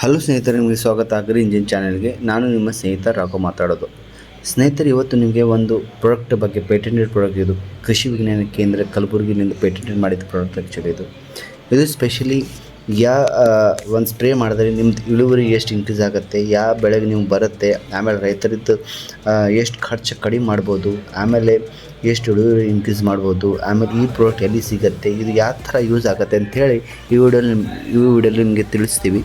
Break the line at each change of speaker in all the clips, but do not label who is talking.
Hello ಸ್ನೇಹಿತರೆ, ನಿಮಗೆ ಸ್ವಾಗತ. ಆಗ್ರಿ ಇಂಜಿನ್ ಚಾನೆಲ್ಗೆ ನಾನು ನಿಮ್ಮ ಸ್ನೇಹಿತ ರಾಘು ಮಾತಾಡೋದು. ಸ್ನೇಹಿತರೆ, ಇವತ್ತು ನಿಮಗೆ ಒಂದು ಪ್ರಾಡಕ್ಟ್ ಬಗ್ಗೆ, ಪೇಟೆಂಟೆಡ್ ಪ್ರಾಡಕ್ಟ್ ಇದು. ಕೃಷಿ ವಿಜ್ಞಾನ ಕೇಂದ್ರ ಕಲಬುರಗಿನಿಂದ ಪೇಟೆಂಟೆಡ್ ಮಾಡಿದ ಪ್ರಾಡಕ್ಟ್ ಆ್ಯಕ್ಚುಲಿ ಇದು. ಇದು ಸ್ಪೆಷಲಿ ಯಾ ಒಂದು ಸ್ಪ್ರೇ ಮಾಡಿದ್ರೆ ನಿಮ್ದು ಇಳುವರಿ ಎಷ್ಟು ಇನ್ಕ್ರೀಸ್ ಆಗುತ್ತೆ ಯಾವ ಬೆಳೆಗೆ ನೀವು ಬರುತ್ತೆ, ಆಮೇಲೆ ರೈತರದ್ದು ಎಷ್ಟು ಖರ್ಚು ಕಡಿಮೆ ಮಾಡ್ಬೋದು, ಆಮೇಲೆ ಎಷ್ಟು ಇಳುವರಿ ಇನ್ಕ್ರೀಸ್ ಮಾಡ್ಬೋದು, ಆಮೇಲೆ ಈ ಪ್ರಾಡಕ್ಟ್ ಎಲ್ಲಿ ಸಿಗುತ್ತೆ, ಇದು ಯಾವ ಥರ ಯೂಸ್ ಆಗುತ್ತೆ ಅಂಥೇಳಿ ಈ ವಿಡಿಯೋಲಿ ಈ ವಿಡಿಯೋಲಿ ನಿಮಗೆ ತಿಳಿಸ್ತೀವಿ.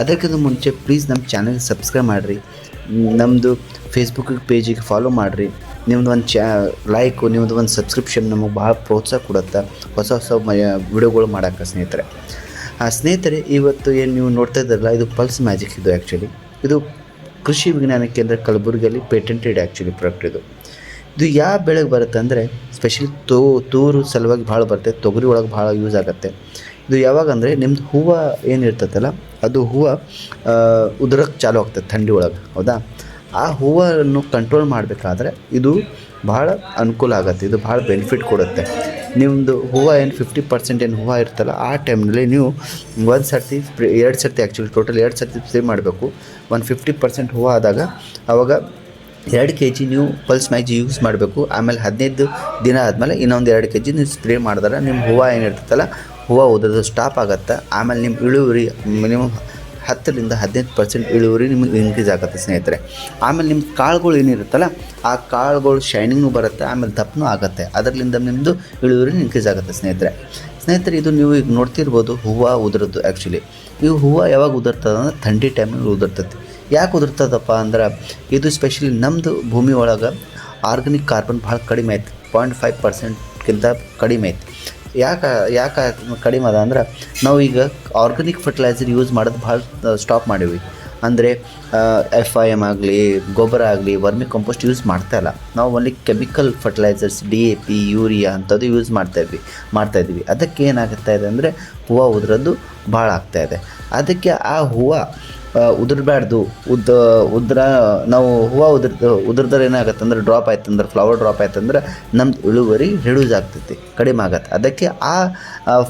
ಅದಕ್ಕಿಂತ ಮುಂಚೆ ಪ್ಲೀಸ್ ನಮ್ಮ ಚಾನಲ್ಗೆ ಸಬ್ಸ್ಕ್ರೈಬ್ ಮಾಡಿರಿ. ನಮ್ಮದು ಫೇಸ್ಬುಕ್ ಪೇಜಿಗೆ ಫಾಲೋ ಮಾಡಿರಿ. ನಿಮ್ಮದು ಒಂದು ಚಾ ಲೈಕು ನಿಮ್ಮದು ಒಂದು ಸಬ್ಸ್ಕ್ರಿಪ್ಷನ್ ನಮಗೆ ಭಾಳ ಪ್ರೋತ್ಸಾಹ ಕೊಡುತ್ತೆ, ಹೊಸ ಹೊಸ ಮ ವಿಡಿಯೋಗಳು ಮಾಡೋಕ್ಕೆ ಸ್ನೇಹಿತರೆ. ಆ ಸ್ನೇಹಿತರೆ, ಇವತ್ತು ಏನು ನೀವು ನೋಡ್ತಾ ಇದ್ದಾರಲ್ಲ, ಇದು ಪಲ್ಸ್ ಮ್ಯಾಜಿಕ್ ಇದು ಆ್ಯಕ್ಚುಲಿ ಇದು ಕೃಷಿ ವಿಜ್ಞಾನ ಕೇಂದ್ರ ಕಲಬುರಗಿಯಲ್ಲಿ ಪೇಟೆಂಟೆಡ್ ಆ್ಯಕ್ಚುಲಿ ಪ್ರಾಡಕ್ಟ್ ಇದು. ಇದು ಯಾವ ಬೆಳೆಗೆ ಬರುತ್ತೆ ಅಂದರೆ ಸ್ಪೆಷಲಿ ತೋ, ತೂರು ಸಲುವಾಗಿ ಭಾಳ ಬರುತ್ತೆ, ತೊಗರಿ ಒಳಗೆ ಭಾಳ ಯೂಸ್ ಆಗುತ್ತೆ. ಇದು ಯಾವಾಗ ಅಂದರೆ ನಿಮ್ಮದು ಹೂವು ಏನಿರ್ತೈತಲ್ಲ ಅದು ಹೂವು ಉದುರಕ್ಕೆ ಚಾಲು ಆಗ್ತದೆ, ಥಂಡಿ ಒಳಗೆ, ಹೌದಾ? ಆ ಹೂವನ್ನು ಕಂಟ್ರೋಲ್ ಮಾಡಬೇಕಾದ್ರೆ ಇದು ಭಾಳ ಅನುಕೂಲ ಆಗುತ್ತೆ, ಇದು ಭಾಳ ಬೆನಿಫಿಟ್ ಕೊಡುತ್ತೆ. ನಿಮ್ಮದು ಹೂವು ಏನು ಫಿಫ್ಟಿ ಪರ್ಸೆಂಟ್ ಏನು ಹೂವು ಇರ್ತಲ್ಲ, ಆ ಟೈಮ್ನಲ್ಲಿ ನೀವು ಒಂದು ಸರ್ತಿ ಸ್ಪ್ರೇ ಎರಡು ಸರ್ತಿ ಆ್ಯಕ್ಚುಲಿ ಟೋಟಲ್ ಎರಡು ಸರ್ತಿ ಸ್ಪ್ರೇ ಮಾಡಬೇಕು. ಒಂದು ಫಿಫ್ಟಿ ಪರ್ಸೆಂಟ್ ಹೂವು ಆದಾಗ ಆವಾಗ ಎರಡು ಕೆ ಜಿ ನೀವು ಪಲ್ಸ್ ಮ್ಯಾಜಿ ಯೂಸ್ ಮಾಡಬೇಕು. ಆಮೇಲೆ ಹದಿನೈದು ದಿನ ಆದಮೇಲೆ ಇನ್ನೊಂದು ಎರಡು ಕೆ ಜಿ ನೀವು ಸ್ಪ್ರೇ ಮಾಡಿದ್ರೆ ನಿಮ್ಮ ಹೂವು ಏನಿರ್ತೈತಲ್ಲ ಹೂವು ಓದೋದು ಸ್ಟಾಪ್ ಆಗುತ್ತೆ. ಆಮೇಲೆ ನಿಮ್ಮ ಇಳುವರಿ ಮಿನಿಮಮ್ ಹತ್ತರಿಂದ ಹದಿನೈದು ಪರ್ಸೆಂಟ್ ಇಳುವರಿ ನಿಮಗೆ ಇನ್ಕ್ರೀಸ್ ಆಗುತ್ತೆ ಸ್ನೇಹಿತರೆ. ಆಮೇಲೆ ನಿಮ್ಮ ಕಾಳುಗಳು ಏನಿರುತ್ತಲ್ಲ, ಆ ಕಾಳುಗಳು ಶೈನಿಂಗೂ ಬರುತ್ತೆ, ಆಮೇಲೆ ದಪ್ಪನೂ ಆಗುತ್ತೆ. ಅದರಿಂದ ನಿಮ್ಮದು ಇಳುವರಿ ಇನ್ಕ್ರೀಸ್ ಆಗುತ್ತೆ ಸ್ನೇಹಿತರೆ. ಸ್ನೇಹಿತರೆ, ಇದು ನೀವು ಈಗ ನೋಡ್ತಿರ್ಬೋದು, ಹೂವು ಉದುರೋದು ಆ್ಯಕ್ಚುಲಿ ಈ ಹೂವು ಯಾವಾಗ ಉದುರ್ತದೆ ಅಂದ್ರೆ ಥಂಡಿ ಟೈಮಲ್ಲಿ ಉದುರ್ತೈತಿ ಯಾಕೆ ಉದುರ್ತದಪ್ಪ ಅಂದ್ರೆ, ಇದು ಸ್ಪೆಷಲಿ ನಮ್ಮದು ಭೂಮಿ ಒಳಗೆ ಆರ್ಗಾನಿಕ್ ಕಾರ್ಬನ್ ಭಾಳ ಕಡಿಮೆ ಐತಿ ಪಾಯಿಂಟ್ ಫೈವ್ ಪರ್ಸೆಂಟ್ಗಿಂತ ಕಡಿಮೆ ಐತೆ. ಯಾಕೆ ಯಾಕೆ ಕಡಿಮೆ ಅದ ಅಂದ್ರೆ ನಾವು ಈಗ ಆರ್ಗಾನಿಕ್ ಫರ್ಟಿಲೈಸರ್ ಯೂಸ್ ಮಾಡೋದು ಭಾಳ ಸ್ಟಾಪ್ ಮಾಡೀವಿ. ಅಂದರೆ ಎಫ್ ಐ ಎಂ ಆಗಲಿ, ಗೊಬ್ಬರ ಆಗಲಿ, ವರ್ಮಿ ಕಂಪೋಸ್ಟ್ ಯೂಸ್ ಮಾಡ್ತಾ ಇಲ್ಲ. ನಾವು only chemical fertilisers D A P urea ಅಂಥದ್ದು ಯೂಸ್ ಮಾಡ್ತಾ ಇದ್ವಿ ಮಾಡ್ತಾ ಇದ್ವಿ. ಅದಕ್ಕೆ ಏನಾಗ್ತಾ ಇದೆ ಅಂದರೆ, ಹೂವು ಉದುರೋದು ಭಾಳ ಆಗ್ತಾಯಿದೆ ಅದಕ್ಕೆ ಆ ಹೂವು ಉದುರಬಾರ್ದು ಉದ್ದ, ಉದ್ರ, ನಾವು ಹೂವು ಉದುರ್, ಉದುರ್ದ್ರೆ ಏನಾಗುತ್ತೆ ಅಂದ್ರೆ ಡ್ರಾಪ್ ಆಯ್ತು ಅಂದ್ರೆ ಫ್ಲವರ್ ಡ್ರಾಪ್ ಆಯ್ತು ಅಂದ್ರೆ ನಮ್ದು ಇಳುವರಿ ರಿಡ್ಯೂಸ್ ಆಗ್ತೈತಿ ಕಡಿಮೆ ಆಗತ್ತೆ. ಅದಕ್ಕೆ ಆ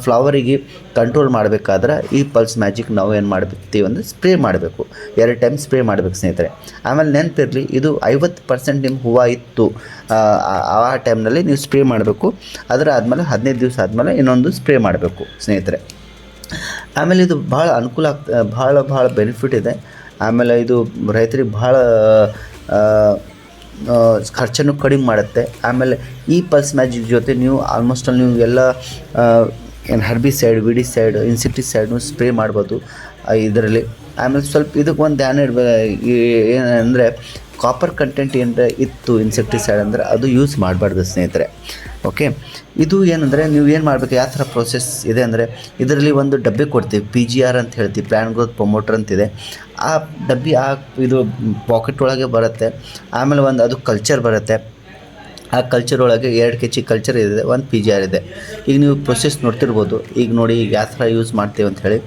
ಫ್ಲವರಿಗೆ ಕಂಟ್ರೋಲ್ ಮಾಡಬೇಕಾದ್ರೆ ಈ ಪಲ್ಸ್ ಮ್ಯಾಜಿಕ್ ನಾವು ಏನು ಮಾಡ್ತೀವಿ ಅಂದರೆ ಸ್ಪ್ರೇ ಮಾಡಬೇಕು. ಎರಡು ಟೈಮ್ ಸ್ಪ್ರೇ ಮಾಡಬೇಕು ಸ್ನೇಹಿತರೆ. ಆಮೇಲೆ ನೆನಪಿರಲಿ, ಇದು ಐವತ್ತು ಪರ್ಸೆಂಟ್ ನಿಮ್ಮ ಹೂವು ಇತ್ತು, ಆ ಟೈಮ್ನಲ್ಲಿ ನೀವು ಸ್ಪ್ರೇ ಮಾಡಬೇಕು. ಅದರ ಆದಮೇಲೆ ಹದಿನೈದು ದಿವಸ ಆದಮೇಲೆ ಇನ್ನೊಂದು ಸ್ಪ್ರೇ ಮಾಡಬೇಕು ಸ್ನೇಹಿತರೆ. ಆಮೇಲೆ ಇದು ಭಾಳ ಅನುಕೂಲ ಆಗ್ತ, ಭಾಳ ಭಾಳ ಬೆನಿಫಿಟ್ ಇದೆ. ಆಮೇಲೆ ಇದು ರೈತರಿಗೆ ಭಾಳ ಖರ್ಚನ್ನು ಕಡಿಮೆ ಮಾಡುತ್ತೆ. ಆಮೇಲೆ ಈ ಪಲ್ಸ್ ಮ್ಯಾಜಿಕ್ ಜೊತೆ ನೀವು ಆಲ್ಮೋಸ್ಟ್ ಅಲ್ಲಿ ನೀವು ಎಲ್ಲ ಏನು ಹರ್ಬಿ ಸೈಡ್ ವಿಡಿ ಸೈಡ್ ಇನ್ಸೆಕ್ಟಿಸೈಡ್ನು ಸ್ಪ್ರೇ ಮಾಡ್ಬೋದು ಇದರಲ್ಲಿ. ಆಮೇಲೆ ಸ್ವಲ್ಪ ಇದಕ್ಕೆ ಒಂದು ಧ್ಯಾನ ಇಡಬೇಕು ಏನಂದರೆ ಕಾಪರ್ ಕಂಟೆಂಟ್ ಏನರ ಇತ್ತು ಇನ್ಸೆಕ್ಟಿಸೈಡ್ ಅಂದರೆ ಅದು ಯೂಸ್ ಮಾಡಬಾರ್ದು ಸ್ನೇಹಿತರೆ. ಓಕೆ ಇದು ಏನಂದರೆ ನೀವು ಏನು ಮಾಡಬೇಕು, ಯಾವ ಥರ ಪ್ರೊಸೆಸ್ ಇದೆ ಅಂದರೆ ಇದರಲ್ಲಿ ಒಂದು ಡಬ್ಬಿ ಕೊಡ್ತೀವಿ ಪಿ ಜಿ ಆರ್ ಅಂತ ಹೇಳ್ತೀವಿ ಪ್ಲ್ಯಾನ್ ಗ್ರೋತ್ ಪ್ರೊಮೋಟರ್ ಅಂತಿದೆ ಆ ಡಬ್ಬಿ, ಆ ಇದು ಪಾಕೆಟ್ ಒಳಗೆ ಬರುತ್ತೆ, ಆಮೇಲೆ ಒಂದು ಅದು ಕಲ್ಚರ್ ಬರುತ್ತೆ. ಆ ಕಲ್ಚರ್ ಒಳಗೆ ಎರಡು ಕೆ ಜಿ ಕಲ್ಚರ್ ಇದೆ, ಒಂದು ಪಿ ಜಿ ಆರ್ ಇದೆ. ಈಗ ನೀವು ಪ್ರೊಸೆಸ್ ನೋಡ್ತಿರ್ಬೋದು, ಈಗ ನೋಡಿ ಈಗ ಯಾವ ಥರ ಯೂಸ್ ಮಾಡ್ತೀವಿ ಅಂತ ಹೇಳಿ.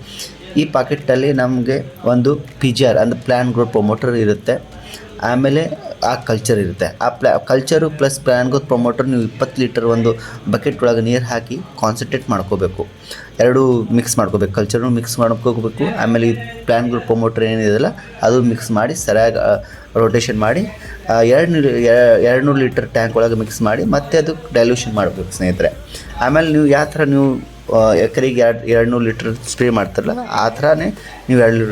ಈ ಪಾಕೆಟಲ್ಲಿ ನಮಗೆ ಒಂದು ಪಿ ಜಿ ಆರ್ ಅಂದರೆ ಪ್ಲ್ಯಾನ್ ಗ್ರೋತ್ ಪ್ರೊಮೋಟರ್ ಇರುತ್ತೆ. ಆಮೇಲೆ ಆ ಕಲ್ಚರ್ ಇರುತ್ತೆ. ಆ ಪ್ಲಾ culture plus plant growth promoter ನೀವು ಇಪ್ಪತ್ತು ಲೀಟರ್ ಒಂದು ಬಕೆಟ್ ಒಳಗೆ ನೀರು ಹಾಕಿ ಕಾನ್ಸಂಟ್ರೇಟ್ ಮಾಡ್ಕೋಬೇಕು. ಎರಡೂ ಮಿಕ್ಸ್ ಮಾಡ್ಕೋಬೇಕು. ಕಲ್ಚರ್ನು ಮಿಕ್ಸ್ ಮಾಡ್ಕೋಬೇಕು. ಆಮೇಲೆ ಈ ಪ್ಲ್ಯಾನ್ಗಳು ಪ್ರೊಮೋಟ್ರ್ ಪ್ರೊಮೋಟರ್ ಏನಿದೆಯಲ್ಲ ಅದು ಮಿಕ್ಸ್ ಮಾಡಿ ಸರಿಯಾಗಿ ರೊಟೇಷನ್ ಮಾಡಿ ಎರಡು ನೀರು ಎರಡು ನೂರು ಲೀಟರ್ ಟ್ಯಾಂಕ್ ಒಳಗೆ ಮಿಕ್ಸ್ ಮಾಡಿ ಮತ್ತೆ ಅದು ಡೈಲ್ಯೂಷನ್ ಮಾಡಬೇಕು ಸ್ನೇಹಿತರೆ. ಆಮೇಲೆ ನೀವು ಯಾವ ಥರ ನೀವು ಎಕರೆಗೆ ಎರಡು ಎರಡು ನೂರು ಲೀಟ್ರ್ ಸ್ಪ್ರೇ ಮಾಡ್ತಾರಲ್ಲ, ಆ ಥರನೇ ನೀವು ಎರಡು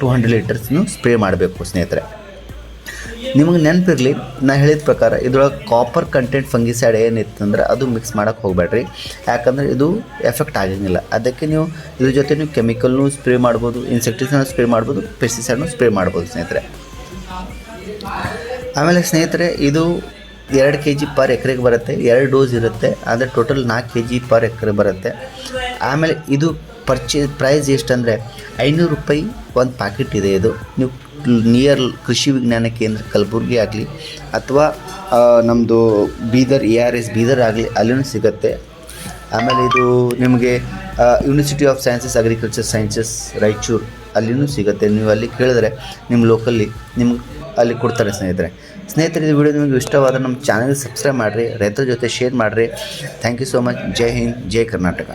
ಟೂ ಹಂಡ್ರೆಡ್ ಲೀಟರ್ಸ್ನು ಸ್ಪ್ರೇ ಮಾಡಬೇಕು ಸ್ನೇಹಿತರೆ. ನಿಮಗೆ ನೆನಪಿರಲಿ, ನಾ ಹೇಳಿದ ಪ್ರಕಾರ ಇದ್ರೊಳಗೆ ಕಾಪರ್ ಕಂಟೆಂಟ್ ಫಂಗಿಸೈಡ್ ಏನಿತ್ತು ಅಂದ್ರೆ ಅದು ಮಿಕ್ಸ್ ಮಾಡೋಕ್ಕೆ ಹೋಗಬೇಡ್ರಿ. ಯಾಕಂದರೆ ಇದು ಎಫೆಕ್ಟ್ ಆಗಂಗಿಲ್ಲ. ಅದಕ್ಕೆ ನೀವು ಇದ್ರ ಜೊತೆ ನೀವು ಕೆಮಿಕಲ್ನು ಸ್ಪ್ರೇ ಮಾಡ್ಬೋದು ಇನ್ಸೆಕ್ಟಿಸೈಡ್ನ ಸ್ಪ್ರೇ ಮಾಡ್ಬೋದು ಪೆಸ್ಟಿಸೈಡ್ನು ಸ್ಪ್ರೇ ಮಾಡ್ಬೋದು ಸ್ನೇಹಿತರೆ. ಆಮೇಲೆ ಸ್ನೇಹಿತರೆ, ಇದು ಎರಡು ಕೆ ಜಿ ಪರ್ ಎಕರೆಗೆ ಬರುತ್ತೆ, ಎರಡು ಡೋಸ್ ಇರುತ್ತೆ ಅಂದರೆ ಟೋಟಲ್ ನಾಲ್ಕು ಕೆ ಜಿ ಪರ್ ಎಕರೆ ಬರುತ್ತೆ. ಆಮೇಲೆ ಇದು ಪರ್ಚೇ ಪ್ರೈಸ್ ಎಷ್ಟಂದರೆ ಐನೂರು ರೂಪಾಯಿ ಒಂದು ಪ್ಯಾಕೆಟ್ ಇದೆ ಇದು. ನೀವು ನಿಯರ್ ಕೃಷಿ ವಿಜ್ಞಾನ ಕೇಂದ್ರ ಕಲಬುರ್ಗಿ ಆಗಲಿ ಅಥವಾ ನಮ್ಮದು Bidar A R S Bidar ಆಗಲಿ ಅಲ್ಲೂ ಸಿಗುತ್ತೆ. ಆಮೇಲೆ ಇದು ನಿಮಗೆ university of sciences agriculture sciences Raichur ಅಲ್ಲಿಯೂ ಸಿಗುತ್ತೆ. ನೀವು ಅಲ್ಲಿ ಕೇಳಿದ್ರೆ ನಿಮ್ಮ ಲೋಕಲ್ಲಿ ನಿಮ್ಗೆ ಅಲ್ಲಿ ಕೊಡ್ತಾರೆ ಸ್ನೇಹಿತರೆ. ಸ್ನೇಹಿತರೆ ಇದು ವಿಡಿಯೋ ನಿಮಗೆ ಇಷ್ಟವಾದರೆ ನಮ್ಮ ಚಾನಲ್ ಸಬ್ಸ್ಕ್ರೈಬ್ ಮಾಡಿರಿ, ರೈತರ ಜೊತೆ ಶೇರ್ ಮಾಡಿರಿ. Thank you so much Jai Hind Jai Karnataka